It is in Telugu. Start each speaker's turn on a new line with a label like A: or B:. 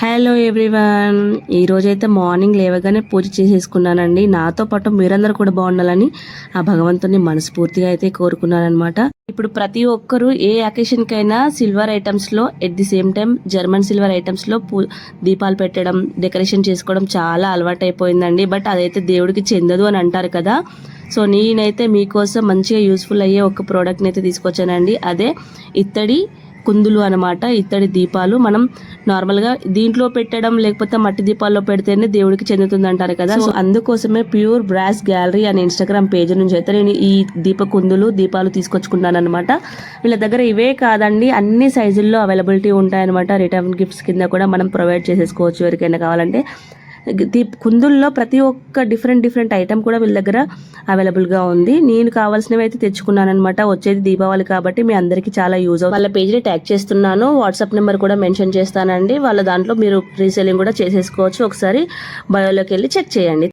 A: హలో ఎవ్రీవన్ ఈరోజైతే మార్నింగ్ లేవగానే పూజ చేసేసుకున్నానండి. నాతో పాటు మీరందరూ కూడా బాగుండాలని ఆ భగవంతుని మనస్ఫూర్తిగా అయితే కోరుకున్నానమాట ఇప్పుడు ప్రతి ఒక్కరూ ఏ అకేషన్కైనా silver ఐటమ్స్లో at the same time German silver ఐటమ్స్లో పూ దీపాలు పెట్టడం డెకరేషన్ చేసుకోవడం చాలా అలవాటు అయిపోయిందండి బట్ అదైతే దేవుడికి చెందదు అని అంటారు కదా. సో నేనైతే మీకోసం మంచిగా యూస్ఫుల్ అయ్యే ఒక ప్రోడక్ట్ని అయితే తీసుకొచ్చానండి. అదే ఇత్తడి కుందులు అనమాట ఇత్తడి దీపాలు. మనం నార్మల్గా దీంట్లో పెట్టడం లేకపోతే మట్టి దీపాల్లో పెడితేనే దేవుడికి చెందుతుంది అంటారు కదా. సో అందుకోసమే ప్యూర్ బ్రాస్ గ్యాలరీ అనే ఇన్స్టాగ్రామ్ పేజ్ నుంచి అయితే నేను ఈ దీప కుందులు దీపాలు తీసుకొచ్చుకున్నాను అనమాట వీళ్ళ దగ్గర ఇవే కాదండి అన్ని సైజుల్లో అవైలబిలిటీ ఉంటాయన్నమాట. రిటర్న్ గిఫ్ట్స్ కింద కూడా మనం ప్రొవైడ్ చేసేసుకోవచ్చు ఎవరికైనా కావాలంటే. దీప్ కుందుల్లో ప్రతి ఒక్క డిఫరెంట్ డిఫరెంట్ ఐటెం కూడా వీళ్ళ దగ్గర అవైలబుల్గా ఉంది. నేను కావాల్సినవి అయితే తెచ్చుకున్నాను అనమాట వచ్చేది దీపావళి కాబట్టి మీ అందరికీ చాలా యూజ్ అవుతుంది. వాళ్ళ పేజ్ని ట్యాగ్ చేస్తున్నాను. వాట్సాప్ నెంబర్ కూడా మెన్షన్ చేస్తానండి. వాళ్ళ దాంట్లో మీరు రీసెలింగ్ కూడా చేసేసుకోవచ్చు. ఒకసారి బయోలోకి వెళ్ళి చెక్ చేయండి.